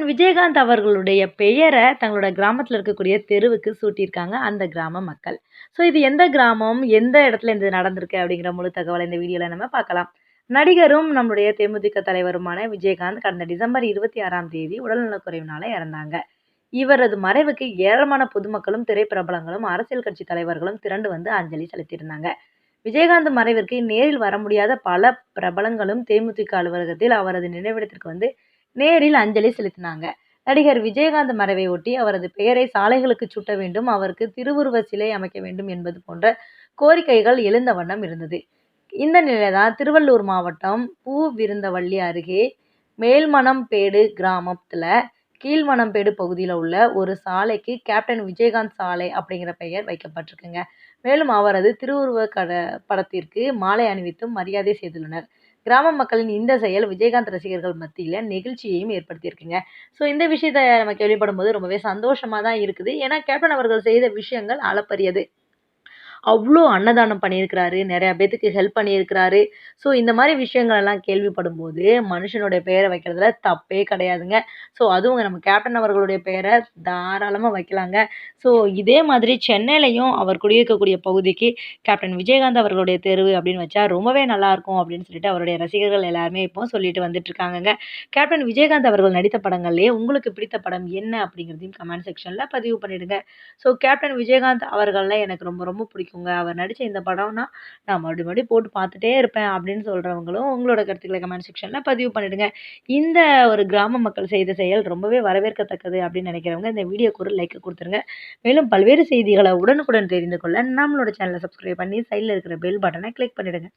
Captain Vijayakanth அவர்களுடைய பெயரை தங்களோட கிராமத்தில் இருக்கக்கூடிய தெருவுக்கு சூட்டியிருக்காங்க அந்த கிராம மக்கள். ஸோ இது எந்த கிராமம்? எந்த இடத்துல இது நடந்திருக்கு? அப்படிங்கிற முழு தகவலை இந்த வீடியோவில் நம்ம பார்க்கலாம். நடிகரும் நம்முடைய தேமுதிக தலைவருமான விஜயகாந்த் கடந்த டிசம்பர் 26ஆம் தேதி உடல்நலக்குறைவினால இறந்தாங்க. இவரது மறைவுக்கு ஏராளமான பொதுமக்களும், திரைப்பிரபலங்களும், அரசியல் கட்சி தலைவர்களும் திரண்டு வந்து அஞ்சலி செலுத்தியிருந்தாங்க. விஜயகாந்த் மறைவிற்கு நேரில் வர முடியாத பல பிரபலங்களும் தேமுதிக அலுவலகத்தில் அவரது நினைவிடத்திற்கு வந்து நேரில் அஞ்சலி செலுத்தினாங்க. நடிகர் விஜயகாந்த் மறைவை ஒட்டி அவரது பெயரை சாலைகளுக்கு சூட்ட வேண்டும், அவருக்கு திருவுருவ சிலை அமைக்க வேண்டும் என்பது போன்ற கோரிக்கைகள் எழுந்த வண்ணம் இருந்தது. இந்த நிலைதான் தான் திருவள்ளூர் மாவட்டம் பூவிருந்தவல்லி அருகே மேல்மணம்பேடு கிராமத்தில் கீழ்மணம்பேடு பகுதியில் உள்ள ஒரு சாலைக்கு கேப்டன் விஜயகாந்த் சாலை அப்படிங்கிற பெயர் வைக்கப்பட்டிருக்குங்க. மேலும் அவரது திருவுருவ கட படத்திற்கு மாலை அணிவித்தும் மரியாதை செய்துள்ளனர். கிராம மக்களின் இந்த செயல் விஜயகாந்த் ரசிகர்கள் மத்தியில் நெகிழ்ச்சியையும் ஏற்படுத்தியிருக்குங்க. ஸோ இந்த விஷயத்தை நம்ம கேள்விப்படும்போது ரொம்பவே சந்தோஷமாக தான் இருக்குது. ஏன்னா கேப்டன் அவர்கள் செய்த விஷயங்கள் அளப்பரியது. அவ்வளோ அன்னதானம் பண்ணியிருக்கிறாரு. நிறையா பேத்துக்கு ஹெல்ப் பண்ணியிருக்கிறாரு. ஸோ இந்த மாதிரி விஷயங்கள் எல்லாம் கேள்விப்படும்போது மனுஷனுடைய பெயரை வைக்கிறதுல தப்பே கிடையாதுங்க. ஸோ அதுவும் நம்ம கேப்டன் அவர்களுடைய பெயரை தாராளமாக வைக்கலாங்க. ஸோ இதே மாதிரி சென்னையிலையும் அவர் குடியிருக்கக்கூடிய பகுதிக்கு கேப்டன் விஜயகாந்த் அவர்களுடைய தெருவு அப்படின்னு வச்சா ரொம்பவே நல்லாயிருக்கும் அப்படின்னு சொல்லிட்டு அவருடைய ரசிகர்கள் எல்லாருமே இப்போ சொல்லிட்டு வந்துட்டுருக்காங்கங்க. கேப்டன் விஜயகாந்த் அவர்கள் நடித்த படங்கள்லேயே உங்களுக்கு பிடித்த படம் என்ன? அப்படிங்கிறதையும் கமெண்ட் செக்ஷனில் பதிவு பண்ணிடுங்க. ஸோ கேப்டன் விஜயகாந்த் அவர்களில் எனக்கு ரொம்ப ரொம்ப பிடிக்கும் பிடிக்குங்க. அவர் நடிச்ச இந்த படம்னா நான் மறுபடியும் மறுபடியும் போட்டு பார்த்துட்டே இருப்பேன் அப்படின்னு சொல்றவங்களும் உங்களோட கருத்துக்களை கமெண்ட் செக்ஷனில் பதிவு பண்ணிடுங்க. இந்த ஒரு கிராம மக்கள் செய்த செயல் ரொம்பவே வரவேற்கத்தக்கது அப்படின்னு நினைக்கிறவங்க இந்த வீடியோக்கு ஒரு லைக் கொடுத்துருங்க மேலும் பல்வேறு செய்திகளை உடனுக்குடன் தெரிந்து கொள்ள நம்மளோட சேனலை சப்ஸ்கிரைப் பண்ணி சைடில் இருக்கிற பெல் பட்டனை கிளிக் பண்ணிவிடுங்க